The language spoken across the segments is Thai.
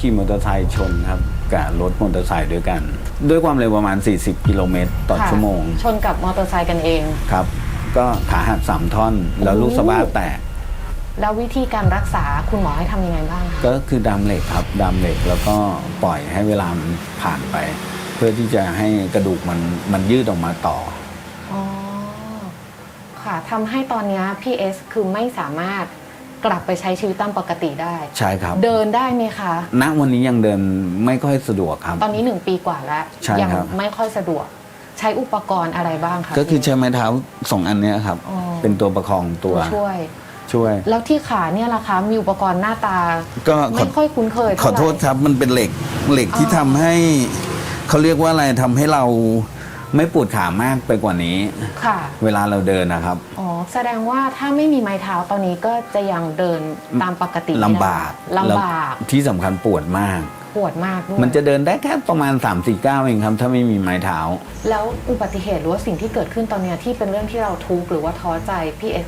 ขี่มอเตอร์ไซค์ชนครับกับรถมอเตอร์ไซค์ด้วยกัน ด้วยความเร็วประมาณ 40 กิโลเมตรต่อค่ะชั่วโมงชนกับมอเตอร์ไซค์กันเอง ครับ ก็ขาหักสามท่อน แล้วลูกสะบ้าแตก แล้ววิธีการรักษาคุณหมอให้ทำยังไงบ้างคะก็คือดามเหล็กครับดามเหล็กแล้วก็ปล่อยให้เวลามันผ่านไป เพื่อที่จะให้กระดูกมันมันยืดออกมาต่ออ๋อ ค่ะทำให้ตอนเนี้ยพี่เอสคือไม่สามารถกลับไปใช้ชีวิตตามปกติได้ ใช่ครับ เดินได้ไหมคะ ณวันนี้ยังเดินไม่ค่อยสะดวกครับ ตอนนี้หนึ่งปีกว่าแล้ว ใช่ยัครับ ไม่ค่อยสะดวก ใช้อุปกรณ์อะไรบ้างคะก็คือพี่ใช้ไม้เท้าสองอันเนี้ยครับ อ๋อ เป็นตัวประคองตัวช่วย ช่วย แล้วที่ขาเนี่ยล่ะคะมีอุปกรณ์หน้าตา ก็ขอไม่ค่อยคุ้นเคยขเท่าอไหร่ โทษครับมันเป็นเหล็กเหล็กที่อ๋อทำให้เขาเรียกว่าอะไรทำให้เรา ไม่ปวดขามากไปกว่านี้ ค่ะเวลาเราเดินนะครับ อ๋อแสดงว่าถ้าไม่มีไม้เท้าตอนนี้ก็จะยังเดินตามปกติไม่ได้ลำบากลำบากแล้วที่สำคัญปวดมาก ปวดมากด้วยมันจะเดินได้แค่ประมาณ 3 4ก้าวเองครับ ถ้าไม่มีไม้เท้า แล้วอุบัติเหตุหรือว่าสิ่งที่เกิดขึ้นตอนเนี้ยที่เป็นเรื่องที่เราทุกข์หรือว่าท้อใจพี่เอส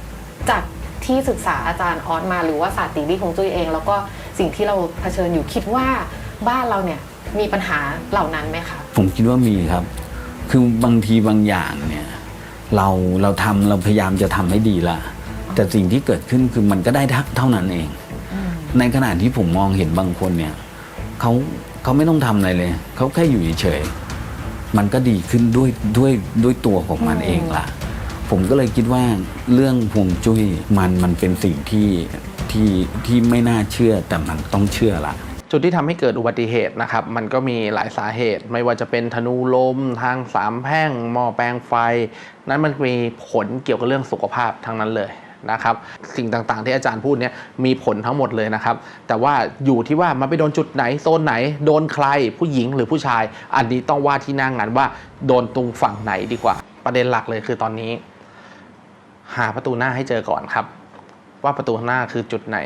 จากที่ศึกษาอาจารย์ออสมาหรือว่าศาสตร์ติวิของจุ้ยเอง แล้วก็สิ่งที่เราเผชิญอยู่คิดว่าบ้านเราเนี่ยมีปัญหาเหล่านั้นไหมคะ ผมคิดว่ามีครับ คือบางทีบางอย่างเนี่ยเราเราทำเราพยายามจะทำให้ดีละแต่สิ่งที่เกิดขึ้นคือมันก็ได้เท่านั้นเอง ในขณะที่ผมมองเห็นบางคนเนี่ยเขาเขาไม่ต้องทำอะไรเลย เขาแค่อยู่เฉยๆมันก็ดีขึ้นด้วยด้วยด้วยตัวของมันเองล่ะ ผมก็เลยคิดว่าเรื่องพวงจุ้ยมันมันเป็นสิ่งที่ที่ที่ไม่น่าเชื่อแต่มันต้องเชื่อละ จุดที่ทำให้เกิดอุบัติเหตุนะครับ มันก็มีหลายสาเหตุ ไม่ว่าจะเป็นธนูลม ทางสามแพร่งหม้อแปลงไฟ นั้นมันมีผลเกี่ยวกับเรื่องสุขภาพทั้งนั้นเลยนะครับ สิ่งต่างๆที่อาจารย์พูดเนี่ยมีผลทั้งหมดเลยนะครับ แต่ว่าอยู่ที่ว่ามันไปโดนจุดไหนโซนไหน โดนใครผู้หญิงหรือผู้ชาย อันนี้ต้องว่าที่หน้างงานว่าโดนตรงฝั่งไหนดีกว่า ประเด็นหลักเลยคือตอนนี้ หาประตูหน้าให้เจอก่อนครับ ว่าประตูหน้าคือจุดไหน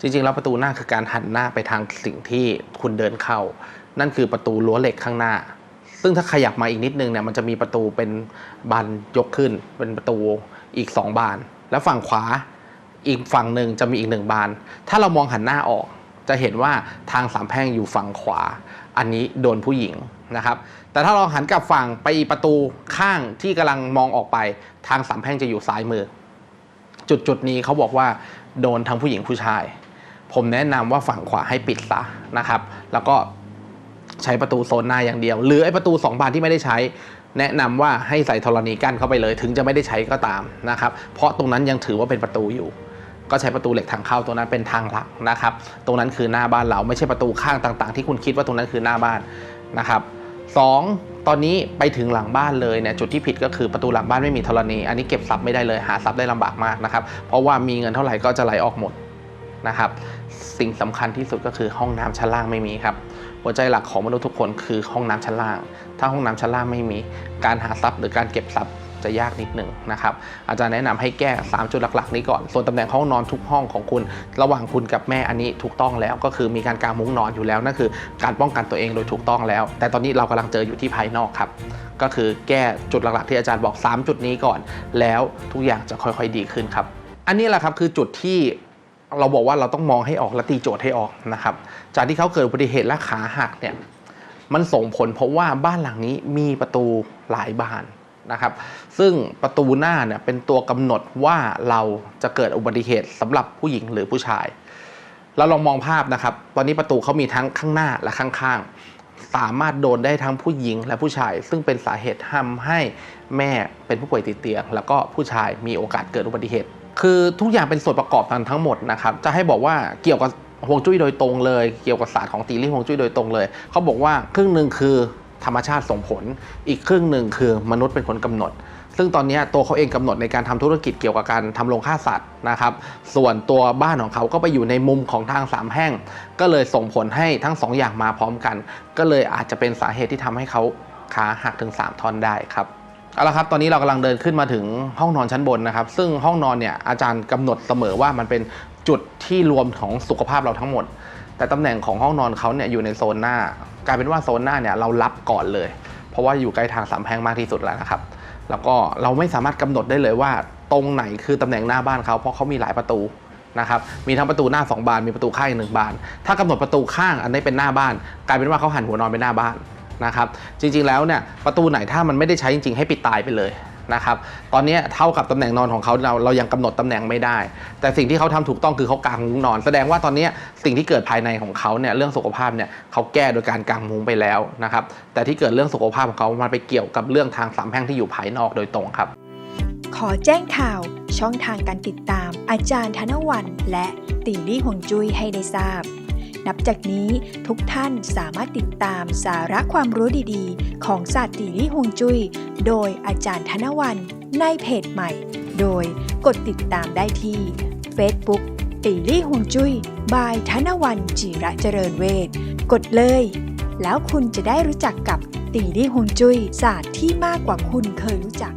จริงๆ แล้วประตูหน้าคือการหันหน้าไปทางสิ่งที่คุณเดินเข้า นั่นคือประตูรั้วเหล็กข้างหน้า ซึ่งถ้าขยับมาอีกนิดนึงเนี่ยมันจะมีประตูเป็นบานยกขึ้น เป็นประตูอีก 2 บาน แล้วฝั่งขวาอีกฝั่งหนึ่งจะมีอีกหนึ่งบาน ถ้าเรามองหันหน้าออก จะเห็นว่าทางสามแพร่งอยู่ฝั่งขวา อันนี้โดนผู้หญิงนะครับ แต่ถ้าเราหันกลับฝั่งไปประตูข้างที่กำลังมองออกไป ทางสามแพร่งจะอยู่ซ้ายมือ จุดจุดนี้เขาบอกว่าโดนทั้งผู้หญิงผู้ชาย ผมแนะนำว่าฝั่งขวาให้ปิดซะนะครับ แล้วก็ใช้ประตูโซนหน้าอย่างเดียว หรือไอ้ประตูสองบานที่ไม่ได้ใช้ แนะนำว่าให้ใส่ธรณีกั้นเข้าไปเลย ถึงจะไม่ได้ใช้ก็ตามนะครับ เพราะตรงนั้นยังถือว่าเป็นประตูอยู่ ก็ใช้ประตูเหล็กทางเข้าตรงนั้นเป็นทางหลักนะครับ ตรงนั้นคือหน้าบ้านเราไม่ใช่ประตูข้างต่าง ๆ ที่คุณคิดว่าตรงนั้นคือหน้าบ้านนะครับ สองตอนนี้ไปถึงหลังบ้านเลยเนี่ยจุดที่ผิดก็คือประตูหลังบ้านไม่มีธรณี อันนี้เก็บทรัพย์ไม่ได้เลยหาทรัพย์ได้ลำบากมากนะครับ เพราะว่ามีเงินเท่าไหร่ก็จะไหลออกหมดนะครับ สิ่งสำคัญที่สุดก็คือห้องน้ำชั้นล่างไม่มีครับหัวใจหลักของมนุษย์ทุกคนคือห้องน้ำชั้นล่าง ถ้าห้องน้ำชั้นล่างไม่มี การหาทรัพย์หรือการเก็บทรัพย์ จะยากนิดหนึ่งนะครับอาจารย์แนะนำให้แก้ 3 จุดหลัก ๆ นี้ก่อน ส่วนตำแหน่งห้องนอนทุกห้องของคุณ ระหว่างคุณกับแม่อันนี้ถูกต้องแล้วก็คือมีการกางมุ้งนอนอยู่แล้วนั่นคือ การป้องกันตัวเองโดยถูกต้องแล้ว แต่ตอนนี้เรากำลังเจออยู่ที่ภายนอกครับก็คือแก้จุดหลักๆที่อาจารย์บอก 3 จุดนี้ก่อน แล้วทุกอย่างจะค่อยๆดีขึ้นครับ อันนี้แหละครับคือจุดที่เราบอกว่าเราต้องมองให้ออกและตีโจทย์ให้ออกนะครับ จากที่เขาเกิดอุบัติเหตุและขาหักเนี่ยมันส่งผลเพราะว่าบ้านหลังนี้มีประตูหลายบาน นะครับ ซึ่งประตูหน้าเนี่ยเป็นตัวกำหนดว่าเราจะเกิดอุบัติเหตุสำหรับผู้หญิงหรือผู้ชาย เราลองมองภาพนะครับ ตอนนี้ประตูเขามีทั้งข้างหน้าและข้างๆ สามารถโดนได้ทั้งผู้หญิงและผู้ชาย ซึ่งเป็นสาเหตุทำให้แม่เป็นผู้ป่วยติดเตียง แล้วก็ผู้ชายมีโอกาสเกิดอุบัติเหตุ คือทุกอย่างเป็นส่วนประกอบกันทั้งหมดนะครับ จะให้บอกว่าเกี่ยวกับฮวงจุ้ยโดยตรงเลย เกี่ยวกับศาสตร์ของตีลิ่ฮวงจุ้ยโดยตรงเลย เขาบอกว่าครึ่งหนึ่งคือ ธรรมชาติส่งผล อีกครึ่งหนึ่งคือมนุษย์เป็นคนกำหนด ซึ่งตอนนี้ตัวเขาเองกำหนดในการทำธุรกิจเกี่ยวกับการทำโรงฆ่าสัตว์นะครับ ส่วนตัวบ้านของเขาก็ไปอยู่ในมุมของทางสามแห้งก็เลยส่งผลให้ทั้งสองอย่างมาพร้อมกัน ก็เลยอาจจะเป็นสาเหตุที่ทำให้เขาขาหักถึง 3ท่อนได้ครับเอาละครับ ตอนนี้เรากำลังเดินขึ้นมาถึงห้องนอนชั้นบนนะครับ ซึ่งห้องนอนเนี่ยอาจารย์กำหนดเสมอว่ามันเป็นจุดที่รวมของสุขภาพเราทั้งหมด แต่ตำแหน่งของห้องนอนเขาเนี่ยอยู่ในโซนหน้ากลายเป็นว่าโซนหน้าเนี่ยเรารับก่อนเลย เพราะว่าอยู่ใกล้ทางสามแพร่งมากที่สุดแล้วนะครับ แล้วก็เราไม่สามารถกำหนดได้เลยว่า ตรงไหนคือตำแหน่งหน้าบ้านเขาเพราะเขามีหลายประตูนะครับมีทั้งประตูหน้า 2 บานมีประตูข้างอีกหนึ่งบาน ถ้ากำหนดประตูข้างอันนี้เป็นหน้าบ้าน กลายเป็นว่าเขาหันหัวนอนไปหน้าบ้านนะครับจริงๆแล้วเนี่ยประตูไหนถ้ามันไม่ได้ใช้จริง ๆ ให้ปิดตายไปเลย นะครับ ตอนนี้เท่ากับตำแหน่งนอนของเขาเราเรายังกำหนดตำแหน่งไม่ได้ แต่สิ่งที่เขาทำถูกต้องคือเขากางมุ้งนอน แสดงว่าตอนนี้สิ่งที่เกิดภายในของเขาเนี่ยเรื่องสุขภาพเนี่ยเขาแก้โดยการกางมุ้งไปแล้วนะครับแต่ที่เกิดเรื่องสุขภาพของเขามันไปเกี่ยวกับเรื่องทางสามแพร่งที่อยู่ภายนอกโดยตรงครับ ขอแจ้งข่าวช่องทางการติดตาม อาจารย์ธนวันและตีลี่หวงจุ้ยให้ได้ทราบ นับจากนี้ทุกท่านสามารถติดตามสาระความรู้ดีๆ ของศาสตร์ตีลี่หวงจุ้ยโดยอาจารย์ธนวันในเพจใหม่ โดยกดติดตามได้ที่ Facebook ตีลี่หวงจุ้ยบายธนวันจิระเจริญเวทกดเลย แล้วคุณจะได้รู้จักกับตีลี่หวงจุ้ยศาสตร์ที่มากกว่าคุณเคยรู้จัก